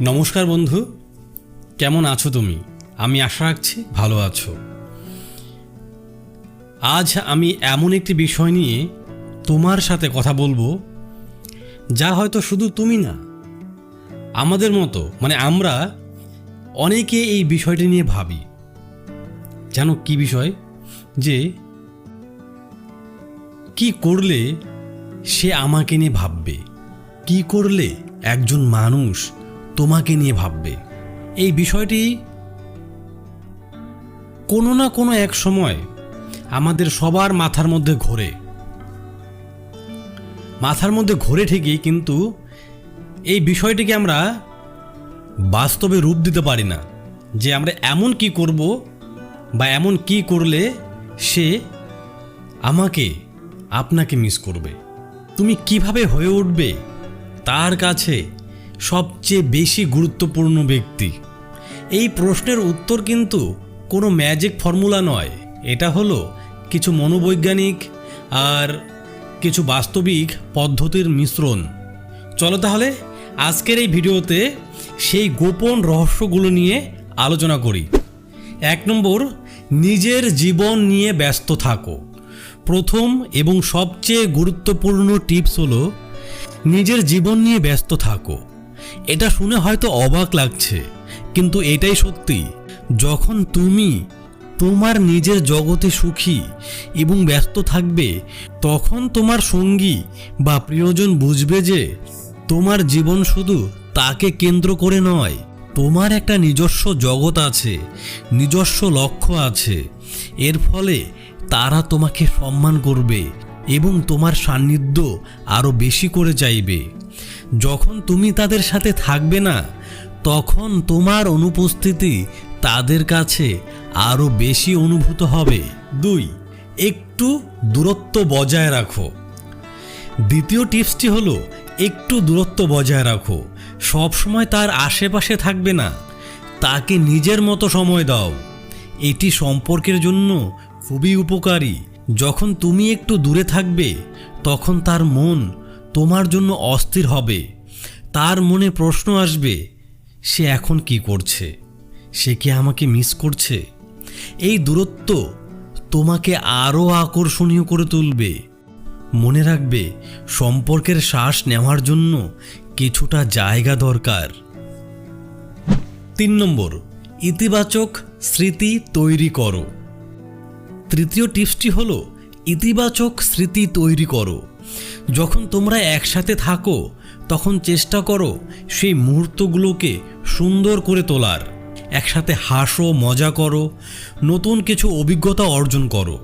নমস্কার বন্ধু। কেমন আছো তুমি? আমি আশা রাখছি ভালো আছো। আজ আমি এমন একটি বিষয় নিয়ে তোমার সাথে কথা বলব, যা হয়তো শুধু তুমি না, আমাদের মতো মানে আমরা অনেকে এই বিষয়টি নিয়ে ভাবি। জানো কি বিষয়? যে কি করলে সে আমাকে নিয়ে ভাববে? কি করলে একজন মানুষ তোমাকে নিয়ে ভাববে। এই বিষয়টি কোনো না কোনো এক সময় আমাদের সবার মাথার মধ্যে ঘোরে। মাথার মধ্যে ঘোরে ঠিকই, কিন্তু এই বিষয়টিকে আমরা বাস্তবে রূপ দিতে পারি না যে আমরা এমন কি করব বা এমন কি করলে সে আমাকে, আপনাকে মিস করবে। তুমি কীভাবে হয়ে উঠবে তার কাছে সবচেয়ে বেশি গুরুত্বপূর্ণ ব্যক্তি? এই প্রশ্নের উত্তর কিন্তু কোনো ম্যাজিক ফর্মুলা নয়। এটা হলো কিছু মনোবৈজ্ঞানিক আর কিছু বাস্তবিক পদ্ধতির মিশ্রণ। চলো তাহলে আজকের এই ভিডিওতে সেই গোপন রহস্যগুলো নিয়ে আলোচনা করি। এক নম্বর, নিজের জীবন নিয়ে ব্যস্ত থাকো। প্রথম এবং সবচেয়ে গুরুত্বপূর্ণ টিপস হলো, নিজের জীবন নিয়ে ব্যস্ত থাকো। এটা শুনে হয়তো অবাক লাগছে, কিন্তু এটাই সত্যি। যখন তুমি তোমার নিজের জগতে সুখী এবং ব্যস্ত থাকবে, তখন তোমার সঙ্গী বা প্রিয়জন বুঝবে যে তোমার জীবন শুধু তাকে কেন্দ্র করে নয়, তোমার একটা নিজস্ব জগৎ আছে, নিজস্ব লক্ষ্য আছে। এর ফলে তারা তোমাকে সম্মান করবে এবং তোমার সান্নিধ্য আরও বেশি করে চাইবে। যখন তুমি তাদের সাথে থাকবে না, তখন তোমার অনুপস্থিতি তাদের কাছে আরও বেশি অনুভূত হবে। দুই, একটু দূরত্ব বজায় রাখো। দ্বিতীয় টিপসটি হলো, একটু দূরত্ব বজায় রাখো। সব সময় তার আশেপাশে থাকবে না। তাকে নিজের মতো সময় দাও। এটি সম্পর্কের জন্য খুবই উপকারী। যখন তুমি একটু দূরে থাকবে, তখন তার মন তোমার জন্য অস্থির হবে। তার মনে প্রশ্ন আসবে, সে এখন কি করছে? সে কি আমাকে মিস করছে? এই দূরত্ব তোমাকে আরও আকর্ষণীয় করে তুলবে। মনে রাখবে, সম্পর্কের শ্বাস নেওয়ার জন্য কিছুটা জায়গা দরকার। তিন নম্বর, ইতিবাচক স্মৃতি তৈরি করো। তৃতীয় টিপসটি হলো, ইতিবাচক স্মৃতি তৈরি করো। যখন তোমরা একসাথে থাকো, তখন চেষ্টা করো সেই মুহূর্তগুলোকে সুন্দর করে তোলার। একসাথে হাসো, মজা করো, নতুন কিছু অভিজ্ঞতা অর্জন করো।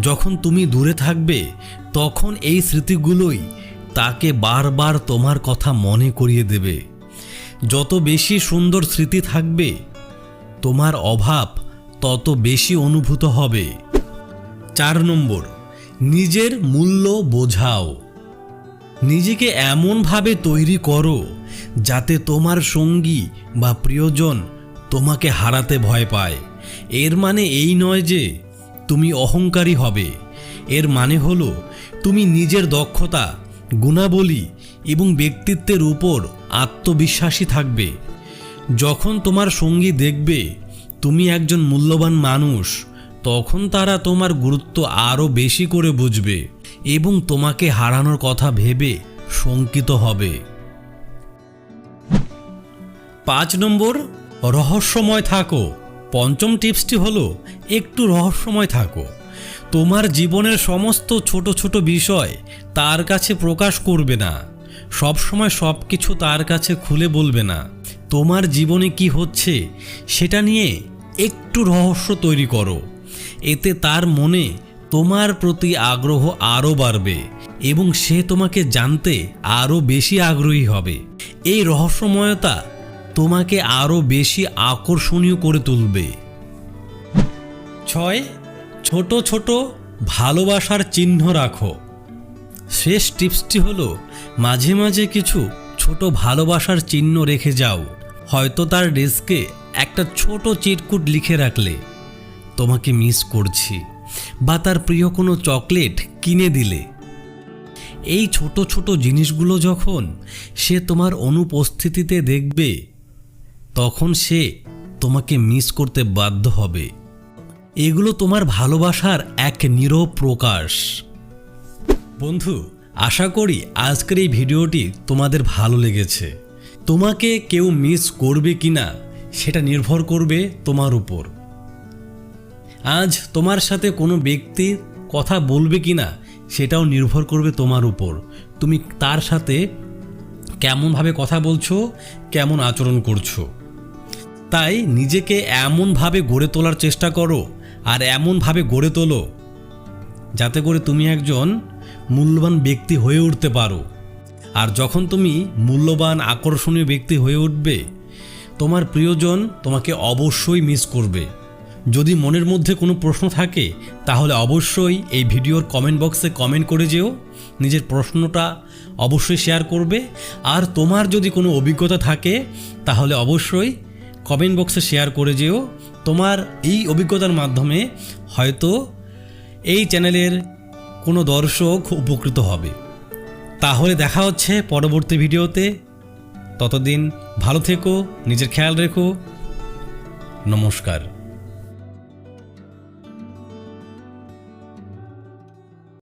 যখন তুমি দূরে থাকবে, তখন এই স্মৃতিগুলোই তাকে বারবার তোমার কথা মনে করিয়ে দেবে। যত বেশি সুন্দর স্মৃতি থাকবে, তোমার অভাব তত বেশি অনুভূত হবে। চার নম্বর নিজের মূল্য বোঝাও। নিজেকে এমনভাবে তৈরি করো যাতে তোমার সঙ্গী বা প্রিয়জন তোমাকে হারাতে ভয় পায়। এর মানে এই নয় যে তুমি অহংকারী হবে। এর মানে হলো তুমি নিজের দক্ষতা, গুণাবলী এবং ব্যক্তিত্বের উপর আত্মবিশ্বাসী থাকবে। যখন তোমার সঙ্গী দেখবে তুমি একজন মূল্যবান মানুষ তখন তারা তোমার গুরুত্ব আরও বেশি করে বুঝবে এবং তোমাকে হারানোর কথা ভেবে শঙ্কিত হবে। পাঁচ নম্বর, রহস্যময় থাকো। পঞ্চম টিপসটি হলো, একটু রহস্যময় থাকো। তোমার জীবনের সমস্ত ছোট ছোট বিষয় তার কাছে প্রকাশ করবে না। সব সময় সব কিছু তার কাছে খুলে বলবে না। তোমার জীবনে কি হচ্ছে সেটা নিয়ে একটু রহস্য তৈরি করো। এতে তার মনে তোমার প্রতি আগ্রহ আরও বাড়বে এবং সে তোমাকে জানতে আরও বেশি আগ্রহী হবে। এই রহস্যময়তা তোমাকে আরও বেশি আকর্ষণীয় করে তুলবে। ছয়, ছোট ছোট ভালোবাসার চিহ্ন রাখো। শেষ টিপসটি হলো, মাঝে মাঝে কিছু ছোট ভালোবাসার চিহ্ন রেখে যাও। হয়তো তার ডেস্কে একটা ছোট চিরকুট লিখে রাখলে। তোমাকে মিস করছি। বা তার প্রিয় কোনো চকলেট কিনে দিলে। এই ছোট ছোট জিনিসগুলো যখন সে তোমার অনুপস্থিতিতে দেখবে, তখন সে তোমাকে মিস করতে বাধ্য হবে। এগুলো তোমার ভালোবাসার এক নীরব প্রকাশ। বন্ধু, আশা করি আজকের এই ভিডিওটি তোমাদের ভালো লেগেছে। তোমাকে কেউ মিস করবে কিনা, সেটা নির্ভর করবে তোমার উপর। আজ তোমার সাথে কোনো ব্যক্তির কথা বলবে কি না সেটাও নির্ভর করবে তোমার উপর। তুমি তার সাথে কেমনভাবে কথা বলছো, কেমন আচরণ করছ। তাই নিজেকে এমনভাবে গড়ে তোলার চেষ্টা করো আর এমনভাবে গড়ে তোলো যাতে করে তুমি একজন মূল্যবান ব্যক্তি হয়ে উঠতে পারো। আর যখন তুমি মূল্যবান, আকর্ষণীয় ব্যক্তি হয়ে উঠবে, তোমার প্রিয়জন তোমাকে অবশ্যই মিস করবে। যদি মনের মধ্যে কোনো প্রশ্ন থাকে, তাহলে অবশ্যই এই ভিডিওর কমেন্ট বক্সে কমেন্ট করে যেও, নিজের প্রশ্নটা অবশ্যই শেয়ার করবে। আর তোমার যদি কোনো অভিজ্ঞতা থাকে, তাহলে অবশ্যই কমেন্ট বক্সে শেয়ার করে যেও। তোমার এই অভিজ্ঞতার মাধ্যমে হয়তো এই চ্যানেলের কোনো দর্শক উপকৃত হবে। তাহলে দেখা হচ্ছে পরবর্তী ভিডিওতে। ততদিন ভালো থেকো, নিজের খেয়াল রেখো। নমস্কার।